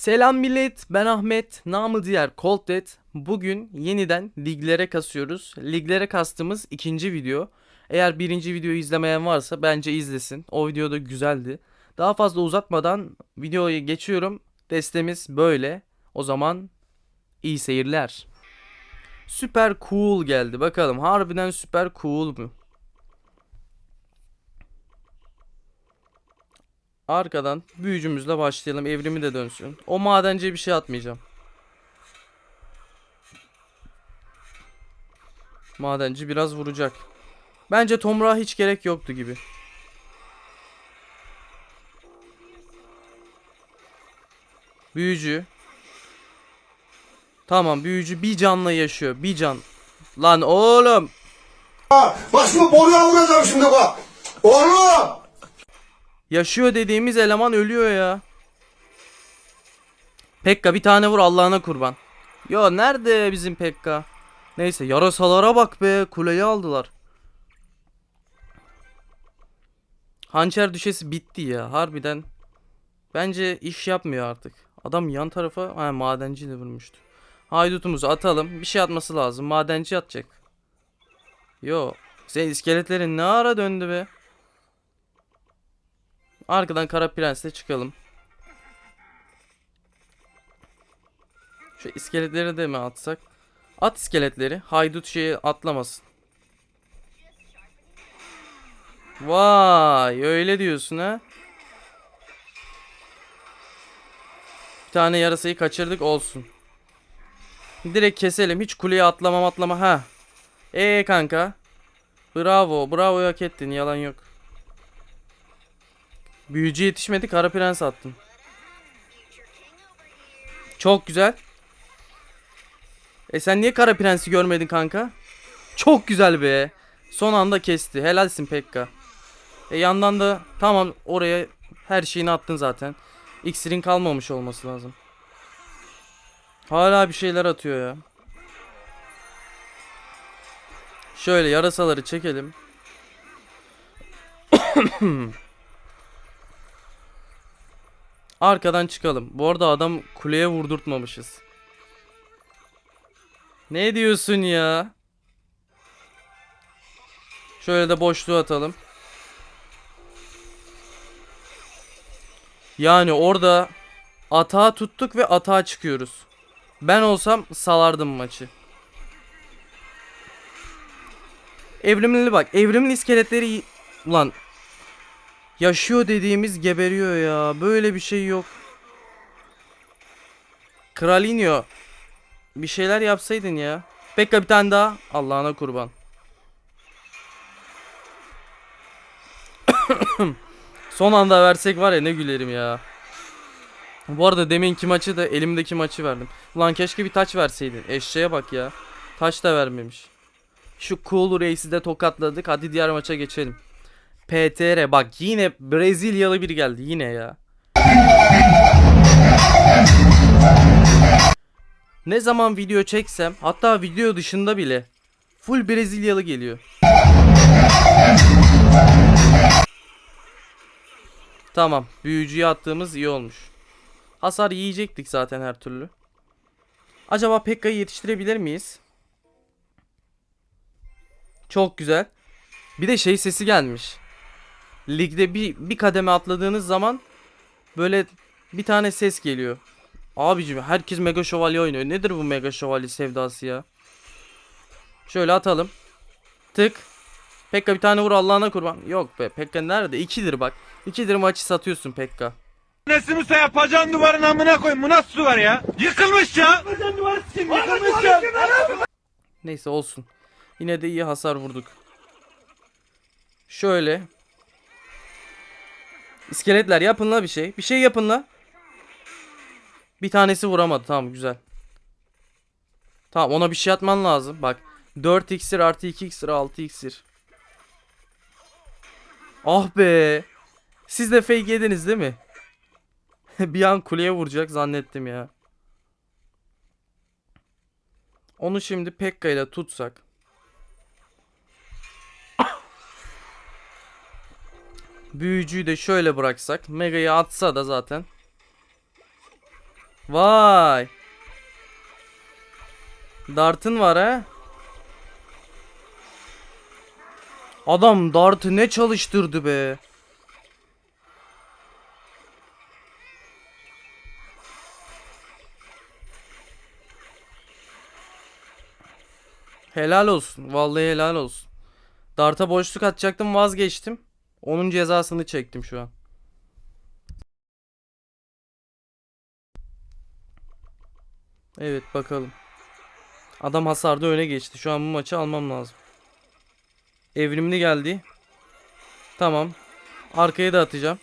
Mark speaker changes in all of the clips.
Speaker 1: Selam millet, ben Ahmet, namı diğer Cold. Bugün yeniden liglere kasıyoruz. Liglere kastığımız ikinci video. Eğer birinci videoyu izlemeyen varsa bence izlesin. O video da güzeldi. Daha fazla uzatmadan videoya geçiyorum. Destemiz böyle. O zaman iyi seyirler. Süper cool geldi. Bakalım harbiden süper cool mu? Arkadan büyücümüzle başlayalım. Evrimi de dönsün. O madenciye bir şey atmayacağım. Madenci biraz vuracak. Bence Tomrah'a hiç gerek yoktu gibi. Büyücü. Tamam büyücü bir canla yaşıyor. Bir can. Lan oğlum.
Speaker 2: Bak şimdi boruya vuracağım şimdi bak. Oğlum.
Speaker 1: Yaşıyor dediğimiz eleman ölüyor ya. Pekka bir tane vur Allah'ına kurban. Yo nerede bizim Pekka? Neyse yarasalara bak be kuleyi aldılar. Hançer düşesi bitti ya harbiden. Bence iş yapmıyor artık. Adam yan tarafa ha, madenciyle vurmuştu. Haydutumuzu atalım. Bir şey atması lazım. Madenci atacak. Yo. Senin iskeletlerin ne ara döndü be? Arkadan Kara Prens'le çıkalım. Şu iskeletleri de mi atsak? At iskeletleri. Haydut şeyi atlamasın. Vay öyle diyorsun ha. Bir tane yarasayı kaçırdık olsun. Direkt keselim. Hiç kuleye atlama atlama. Ha. Ee kanka. Bravo. Bravo hak ettin. Yalan yok. Büyücü yetişmedi. Kara prens attın. Çok güzel. E sen niye kara prensi görmedin kanka? Çok güzel be. Son anda kesti. Helalsin Pekka. E yandan da tamam oraya her şeyini attın zaten. İksirin kalmamış olması lazım. Hala bir şeyler atıyor ya. Şöyle yarasaları çekelim. Arkadan çıkalım. Bu arada adam kuleye vurdurtmamışız. Ne diyorsun ya? Şöyle de boşluğu atalım. Yani orada atağa tuttuk ve atağa çıkıyoruz. Ben olsam salardım maçı. Evrimli bak. Evrimin iskeletleri ulan yaşıyor dediğimiz geberiyor ya. Böyle bir şey yok. Kralinho bir şeyler yapsaydın ya. Pekka bir tane daha. Allah'ına kurban. Son anda versek var ya ne gülerim ya. Bu arada deminki maçı da elimdeki maçı verdim. Ulan keşke bir taç verseydin. Eşeğe bak ya. Taç da vermemiş. Şu Cool Reis'i de tokatladık. Hadi diğer maça geçelim. PTR bak yine Brezilyalı biri geldi yine ya. Ne zaman video çeksem hatta video dışında bile full Brezilyalı geliyor. Tamam büyücüye attığımız iyi olmuş. Hasar yiyecektik zaten her türlü. Acaba Pekka'yı yetiştirebilir miyiz? Çok güzel. Bir de şey sesi gelmiş. Ligde bir, bir kademe atladığınız zaman böyle bir tane ses geliyor. Abicim herkes Mega Şövalye oynuyor. Nedir bu Mega Şövalye sevdası ya? Şöyle atalım. Tık. Pekka bir tane vur Allah'ına kurban. Yok be Pekka nerede? İkidir bak. İkidir maçı satıyorsun Pekka.
Speaker 3: Nesi Musa yapacağın duvarın amına koyun. Bu nasıl duvar ya? Yıkılmış ya. Yapacağın duvarı sikeyim yıkılmış ya.
Speaker 1: Neyse olsun. Yine de iyi hasar vurduk. Şöyle. İskeletler yapın la bir şey. Bir şey yapın la. Bir tanesi vuramadı. Tamam güzel. Tamam ona bir şey atman lazım. Bak. 4 iksir artı 2 iksir 6 iksir. Ah be. Siz de fake yediniz değil mi? bir an kuleye vuracak zannettim ya. Onu şimdi Pekka ile tutsak. Büyücüyü de şöyle bıraksak. Mega'yı atsa da zaten. Vay. Dart'ın var ha. Adam Dart'ı ne çalıştırdı be. Helal olsun. Vallahi helal olsun. Dart'a boşluk atacaktım vazgeçtim. Onun cezasını çektim şu an. Evet bakalım. Adam hasarda öne geçti. Şu an bu maçı almam lazım. Evrimli geldi. Tamam. Arkaya da atacağım.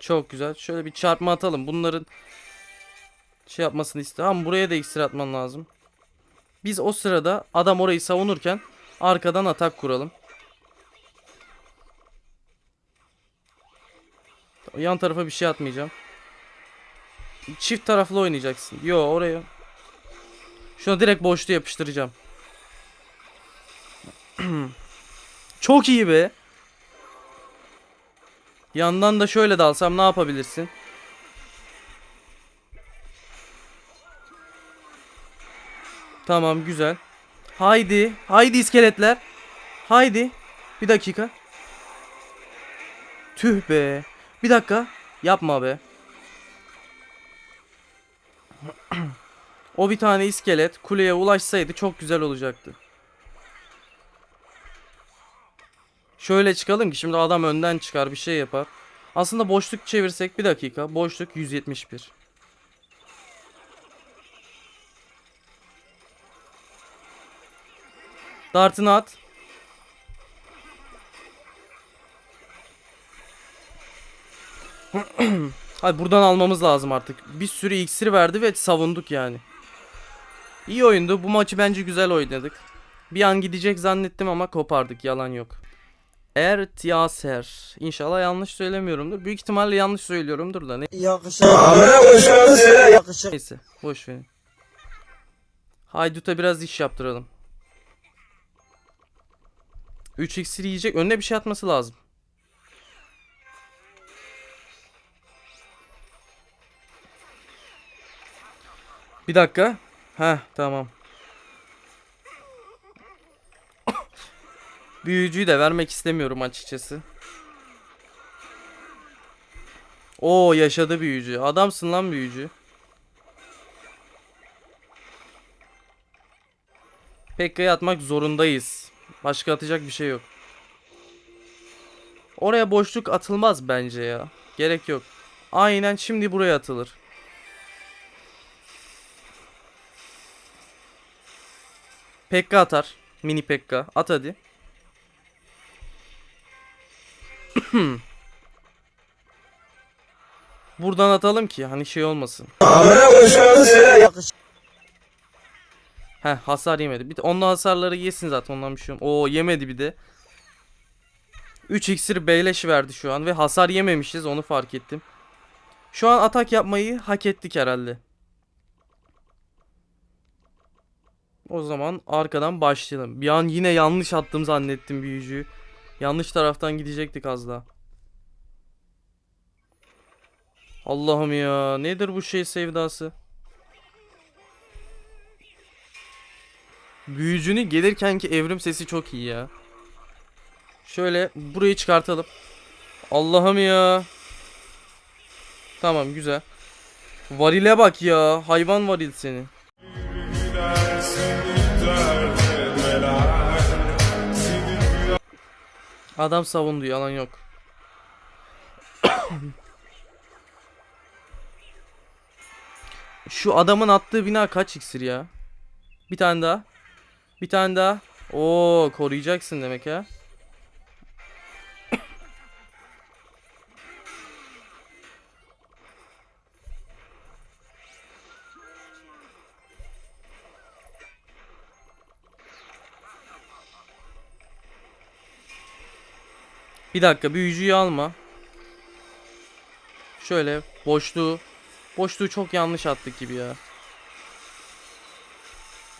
Speaker 1: Çok güzel. Şöyle bir çarpma atalım. Bunların şey yapmasını istiyorum. Buraya da iksir atman lazım. Biz o sırada adam orayı savunurken arkadan atak kuralım. Yan tarafa bir şey atmayacağım. Çift taraflı oynayacaksın. Yo oraya. Şunu direkt boşluğa yapıştıracağım. Çok iyi be. Yandan da şöyle dalsam ne yapabilirsin? Tamam güzel. Haydi. Haydi iskeletler. Haydi. Bir dakika. Tüh be. Bir dakika. Yapma be. o bir tane iskelet kuleye ulaşsaydı çok güzel olacaktı. Şöyle çıkalım ki şimdi adam önden çıkar bir şey yapar. Aslında boşluk çevirsek bir dakika. Boşluk 171. Dartını at. Hadi buradan almamız lazım artık. Bir sürü iksir verdi ve savunduk yani. İyi oyundu. Bu maçı bence güzel oynadık. Bir an gidecek zannettim ama kopardık. Yalan yok. Ert Yaser. İnşallah yanlış söylemiyorumdur. Büyük ihtimalle yanlış söylüyorumdur da ne.
Speaker 4: Yakışır. Yakışır.
Speaker 1: Neyse boş verin. Haydut'a biraz iş yaptıralım. 3 iksir yiyecek. Önüne bir şey atması lazım. Bir dakika. Heh tamam. Büyücüyü de vermek istemiyorum açıkçası. Oo yaşadı büyücü. Adamsın lan büyücü. Pekka'yı atmak zorundayız. Başka atacak bir şey yok. Oraya boşluk atılmaz bence ya. Gerek yok. Aynen şimdi buraya atılır. Pekka atar. Mini Pekka. At hadi. Buradan atalım ki hani şey olmasın. Heh hasar yemedi. Bir de onun hasarları yesin zaten ondan bir şey olmaz. Oo yemedi bir de. 3 iksir beyleş verdi şu an ve hasar yememişiz onu fark ettim. Şu an atak yapmayı hak ettik herhalde. O zaman arkadan başlayalım. Bir an yine yanlış attım zannettim büyücüyü. Yanlış taraftan gidecektik az daha. Allah'ım ya nedir bu şey sevdası? Büyücünün gelirkenki evrim sesi çok iyi ya. Şöyle burayı çıkartalım. Allah'ım ya. Tamam güzel. Varile bak ya. Hayvan varil seni. Adam savundu yalan yok. Şu adamın attığı bina kaç iksir ya? Bir tane daha. Bir tane daha. Oo koruyacaksın demek ha. Bir dakika büyücüyü alma. Şöyle boşluğu. Boşluğu çok yanlış attık gibi ya.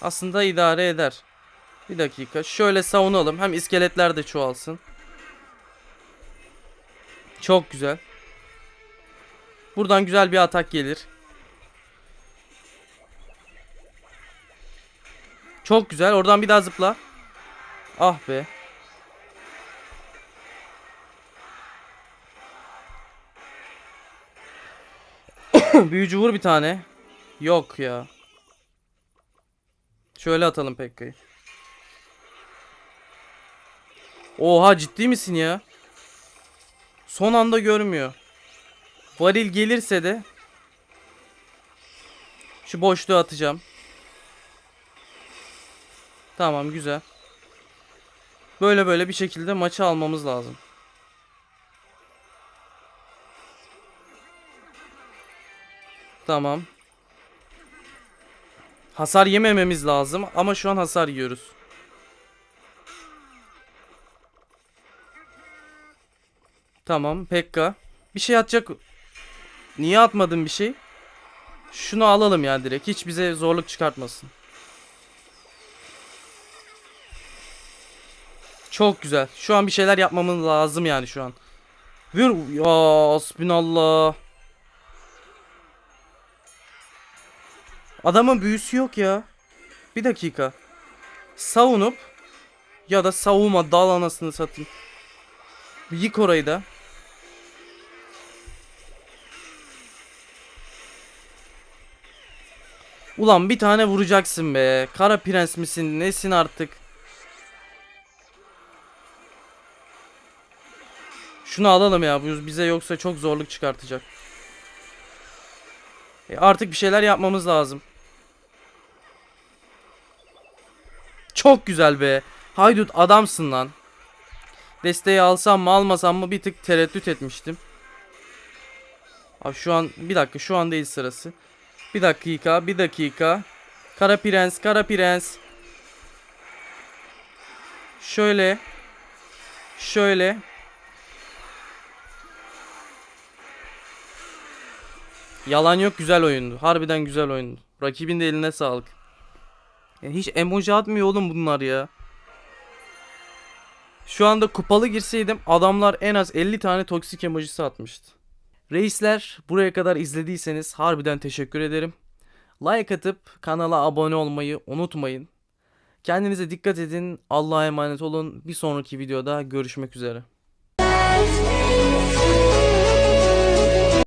Speaker 1: Aslında idare eder. Bir dakika. Şöyle savunalım. Hem iskeletler de çoğalsın. Çok güzel. Buradan güzel bir atak gelir. Çok güzel. Oradan bir daha zıpla. Ah be. Büyücü vur bir tane. Yok ya. Şöyle atalım Pekka'yı. Oha ciddi misin ya? Son anda görmüyor. Varil gelirse de şu boşluğu atacağım. Tamam güzel. Böyle böyle bir şekilde maçı almamız lazım. Tamam. Hasar yemememiz lazım ama şu an hasar yiyoruz. Tamam Pekka. Bir şey atacak. Niye atmadın bir şey? Şunu alalım ya direkt. Hiç bize zorluk çıkartmasın. Çok güzel. Şu an bir şeyler yapmamız lazım yani şu an. Vur. Ya hasbinallah. Adamın büyüsü yok ya. Bir dakika. Savunup ya da savunma dal anasını satayım. Yık orayı da. Ulan bir tane vuracaksın be. Kara prens misin? Nesin artık? Şunu alalım ya. Bu bize yoksa çok zorluk çıkartacak. E artık bir şeyler yapmamız lazım. Çok güzel be. Haydut adamsın lan. Desteği alsam mı almasam mı bir tık tereddüt etmiştim. Abi şu an bir dakika şu an değil sırası. Bir dakika bir dakika. Kara prens kara prens. Şöyle. Şöyle. Yalan yok güzel oyundu. Harbiden güzel oyundu. Rakibin de eline sağlık. Ya hiç emoji atmıyor oğlum bunlar ya. Şu anda kupalı girseydim adamlar en az 50 tane toksik emojisi atmıştı. Reisler buraya kadar izlediyseniz harbiden teşekkür ederim. Like atıp kanala abone olmayı unutmayın. Kendinize dikkat edin. Allah'a emanet olun. Bir sonraki videoda görüşmek üzere.